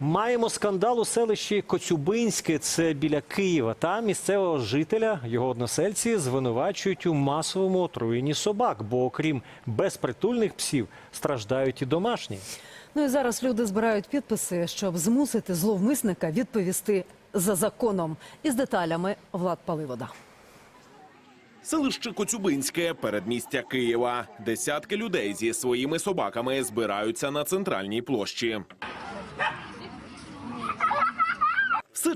Маємо скандал у селищі Коцюбинське, це біля Києва. Там місцевого жителя його односельці звинувачують у масовому отруєнні собак, бо окрім безпритульних псів страждають і домашні. Ну і зараз люди збирають підписи, щоб змусити зловмисника відповісти за законом. Із деталями Влад Паливода. Селище Коцюбинське, передмістя Києва. Десятки людей зі своїми собаками збираються на центральній площі.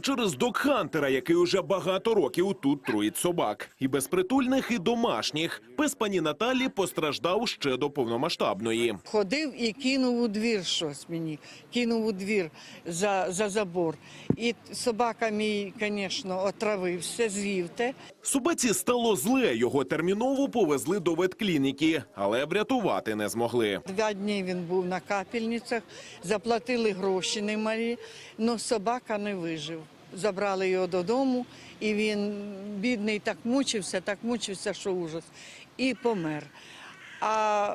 Все через док-хантера, який уже багато років тут труїть собак. І безпритульних, і домашніх. Пес пані Наталі постраждав ще до повномасштабної. Ходив і кинув у двір щось мені, кинув у двір за, за забор. І собака мій, звісно, отравився, звів те. Собаці стало зле, його терміново повезли до ветклініки, але врятувати не змогли. Два дні він був на капельницях, заплатили гроші немалі, але собака не вижив. Забрали його додому, і він, бідний, так мучився, так мучився, що ужас, і помер. А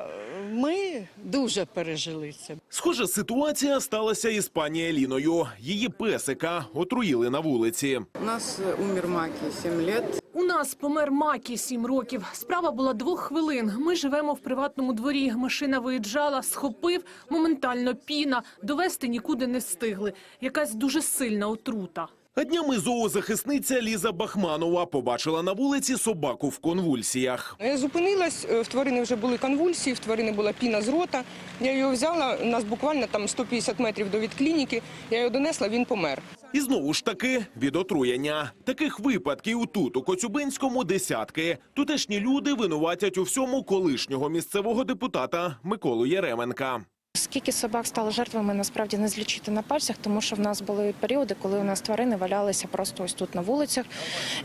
ми дуже пережили це. Схожа ситуація сталася із пані Еліною. Її песика отруїли на вулиці. У нас э, умер Маки 7 лет. У нас помер Макі сім років. Справа була двох хвилин. Ми живемо в приватному дворі. Машина виїжджала, схопив моментально піна. Довести нікуди не встигли. Якась дуже сильна отрута. А днями зоозахисниця Ліза Бахманова побачила на вулиці собаку в конвульсіях. Я зупинилась, е, в тварини вже були конвульсії, в тварини була піна з рота. Я його взяла, у нас буквально там 150 метрів до відклініки, я його донесла, він помер. І знову ж таки від отруєння. Таких випадків тут, у Коцюбинському, десятки. Тутешні люди винуватять у всьому колишнього місцевого депутата Миколу Яременка. Скільки собак стало жертвами, насправді не злічити на пальцях, тому що в нас були періоди, коли у нас тварини валялися просто ось тут на вулицях.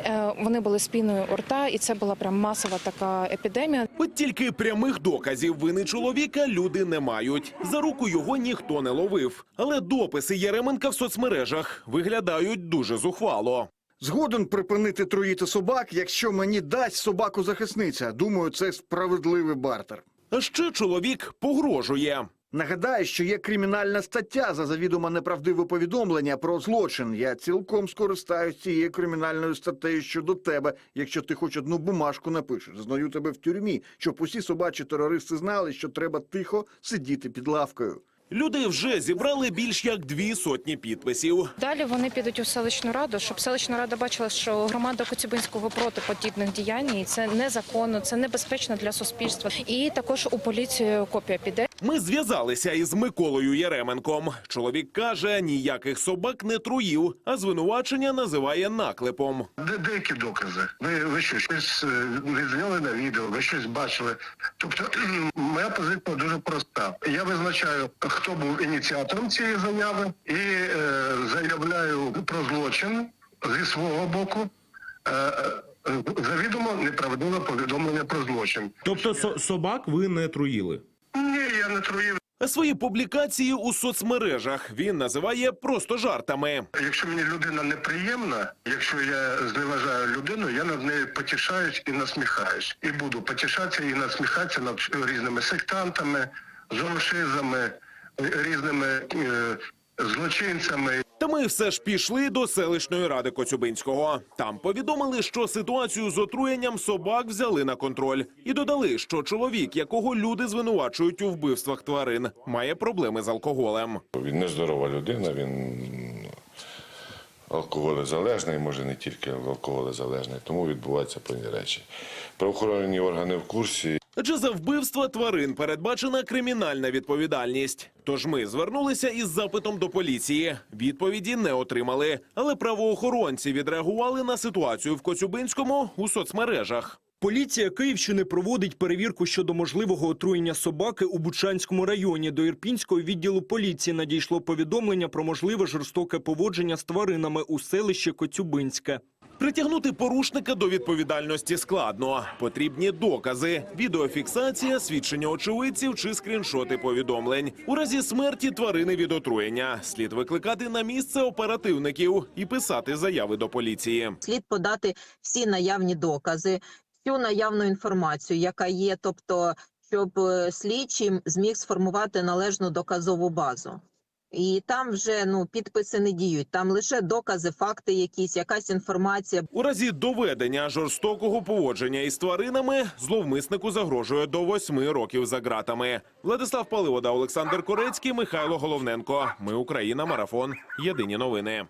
Е, Вони були спіною у рта, і це була прям масова така епідемія. От тільки прямих доказів вини чоловіка люди не мають. За руку його ніхто не ловив. Але дописи Яременка в соцмережах виглядають дуже зухвало. Згоден припинити труїти собак, якщо мені дасть собаку захисниця. Думаю, це справедливий бартер. А ще чоловік погрожує. Нагадаю, що є кримінальна стаття за завідомо неправдиве повідомлення про злочин. Я цілком скористаюсь цією кримінальною статтею щодо тебе, якщо ти хоч одну бумажку напишеш. Знаю тебе в тюрмі, щоб усі собачі терористи знали, що треба тихо сидіти під лавкою. Люди вже зібрали більш як дві сотні підписів. Далі вони підуть у селищну раду, щоб селищна рада бачила, що громада Коцюбинського проти подібних діянь, і це незаконно, це небезпечно для суспільства. І також у поліцію копія піде. Ми зв'язалися із Миколою Яременком. Чоловік каже, ніяких собак не труїв, а звинувачення називає наклепом. Де деякі докази? Ви, ви що, щось е, відзняли на відео, ви щось бачили? Тобто моя позиція дуже проста. Я визначаю, хто був ініціатором цієї заяви, і е, заявляю про злочин зі свого боку. Е, е, завідомо неправдиве повідомлення про злочин. Тобто со- собак ви не труїли? Не труїв. Свої публікації у соцмережах він називає просто жартами. Якщо мені людина неприємна, якщо я зневажаю людину, я над нею потішаюсь і насміхаюсь. І буду потішатися і насміхатися над різними сектантами, зомшизами, різними е, злочинцями. Та ми все ж пішли до селищної ради Коцюбинського. Там повідомили, що ситуацію з отруєнням собак взяли на контроль, і додали, що чоловік, якого люди звинувачують у вбивствах тварин, має проблеми з алкоголем. Він нездорова людина, він алкоголезалежний, може не тільки алкоголезалежний, тому відбуваються певні речі. Правоохоронні органи в курсі. Адже за вбивства тварин передбачена кримінальна відповідальність. Тож ми звернулися із запитом до поліції. Відповіді не отримали, але правоохоронці відреагували на ситуацію в Коцюбинському у соцмережах. Поліція Київщини проводить перевірку щодо можливого отруєння собаки у Бучанському районі. До Ірпінського відділу поліції надійшло повідомлення про можливе жорстоке поводження з тваринами у селищі Коцюбинське. Притягнути порушника до відповідальності складно. Потрібні докази, відеофіксація, свідчення очевидців чи скріншоти повідомлень. У разі смерті тварини від отруєння слід викликати на місце оперативників і писати заяви до поліції. слід подати всі наявні докази, всю наявну інформацію, яка є, тобто, щоб е, слідчий зміг сформувати належну доказову базу. І там вже ну підписи не діють. Там лише докази, факти, якісь, якась інформація. У разі доведення жорстокого поводження із тваринами зловмиснику загрожує до восьми років за ґратами. Владислав Паливода, Олександр Корецький, Михайло Головненко. Ми Україна. Марафон. Єдині новини.